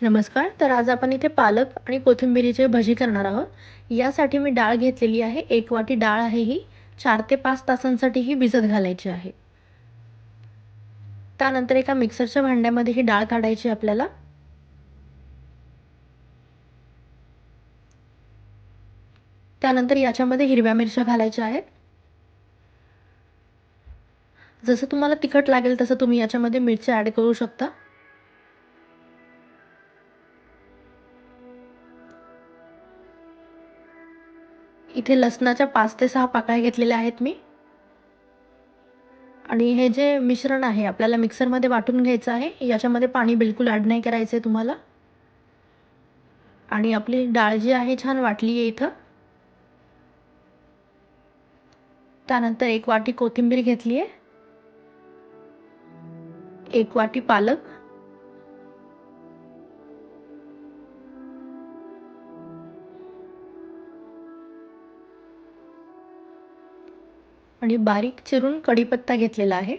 नमस्कार तर आज आपण इथे पालक आणि कोथिंबिरीची भजी करणार आहोत. यासाठी मी डाळ घेतलेली आहे. एक वाटी डाळ आहे ही. चार ते पाच तासांसाठी ही भिजत घालायची आहे. त्यानंतर एका मिक्सरच्या भांड्यामध्ये ही डाळ काढायची आपल्याला. त्यानंतर याच्यामध्ये हिरव्या मिरच्या घालायच्या आहेत. जसं तुम्हाला तिखट लागेल तसं तुम्ही याच्यामध्ये मिरच्या ॲड करू शकता. इथे लसणाच्या पाच ते सहा पाकळ्या घेतलेल्या आहेत मी. आणि हे जे मिश्रण आहे आपल्याला मिक्सरमध्ये वाटून घ्यायचं आहे. याच्यामध्ये पाणी बिलकुल ॲड नाही करायचं आहे तुम्हाला. आणि आपली डाळ जी आहे छान वाटली आहे इथं. त्यानंतर एक वाटी कोथिंबीर घेतली आहे एक वाटी पालक. आणि बारीक चिरून कढीपत्ता घेतलेला आहे.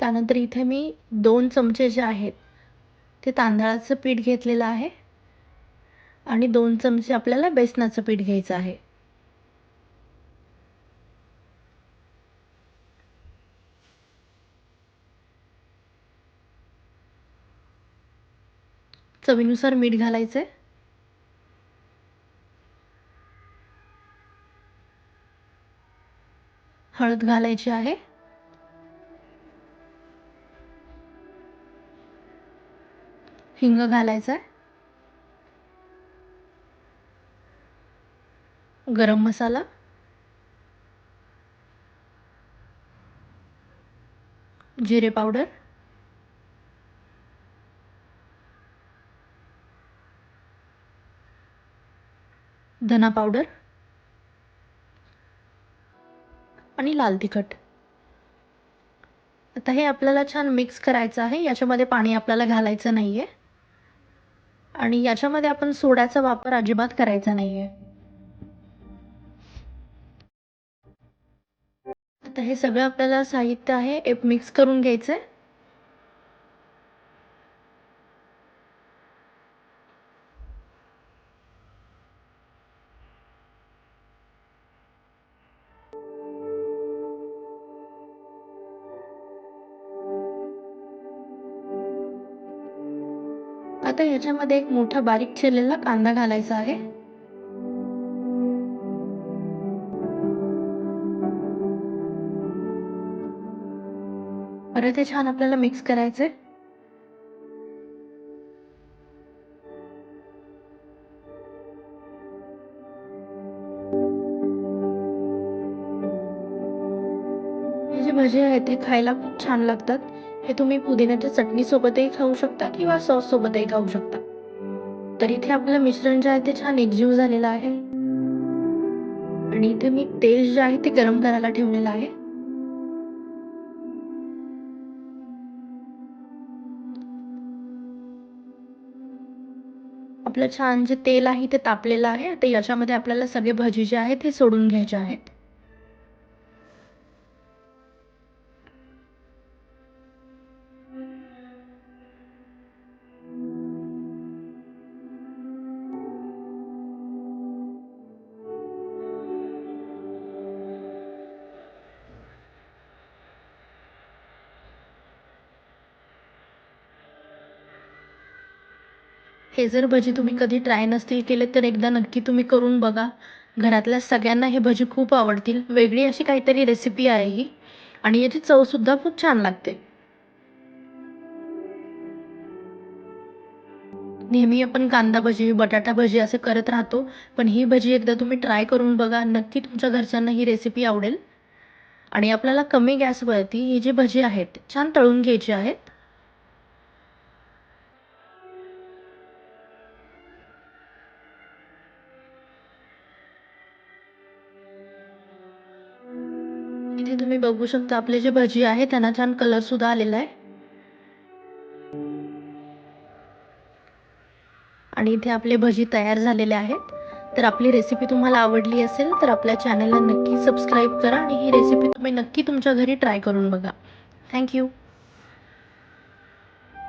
त्यानंतर इथे मी दोन चमचे जे आहेत ते तांदळाचं पीठ घेतलेलं आहे आणि दोन चमचे आपल्याला बेसनाचं पीठ घ्यायचं आहे. चवीनुसार मीठ घालायचं आहे हळद घालायची आहे. हिंग घालायचा आहे गरम मसाला. जिरे पावडर. धना पावडर आणि लाल तिखट. आता हे आपल्याला छान मिक्स करायचं आहे. याच्यामध्ये पाणी आपल्याला घालायचं नाही आहे आणि याच्यामध्ये आपण सोड्याचा वापर अजिबात करायचा नाही आहे आता हे सगळं आपल्याला साहित्य आहे. एक मिक्स करून घ्यायचं आहे आता याच्यामध्ये एक मोठा बारीक चिरलेला कांदा घालायचा आहे. परत हे छान आपल्याला मिक्स करायचे भजे आहेत ते खायला खूप छान लागतात. हे तुम्ही पुदिन्याच्या चटणीसोबतही खाऊ शकता किंवा सॉस सोबतही खाऊ शकता. तर इथे आपलं मिश्रण जे आहे ते छान एकजीव झालेलं आहे. आणि इथे मी तेल जे आहे ते गरम करायला ठेवलेलं आहे. आपलं छान जे तेल आहे ते तापलेलं आहे. तर याच्यामध्ये आपल्याला सगळे भजी जे आहेत ते सोडून घ्यायचे आहेत. हे जर भजी तुम्ही कधी ट्राय नसतील केले तर एकदा नक्की तुम्ही करून बघा. घरातल्या सगळ्यांना हे भजी खूप आवडतील. वेगळी अशी काहीतरी रेसिपी आहे ही. आणि याची चवसुद्धा खूप छान लागते. नेहमी आपण कांदा भजी बटाटा भजी असे करत राहतो. पण ही भजी एकदा तुम्ही ट्राय करून बघा. नक्की तुमच्या घरच्यांना ही रेसिपी आवडेल. आणि आपल्याला कमी गॅसवरती ही जी भजी आहेत छान तळून घ्यायची आहेत. इथे तुम्ही बघू शकता आपले जे भजी आहे त्यांना छान कलर सुद्धा आलेला आहे. आणि इथे आपले भजी तयार झालेले आहेत. तर आपली रेसिपी तुम्हाला आवडली असेल तर आपल्या चॅनलला नक्की सबस्क्राईब करा आणि ही रेसिपी तुम्ही नक्की तुमच्या घरी ट्राय करून बघा. थँक्यू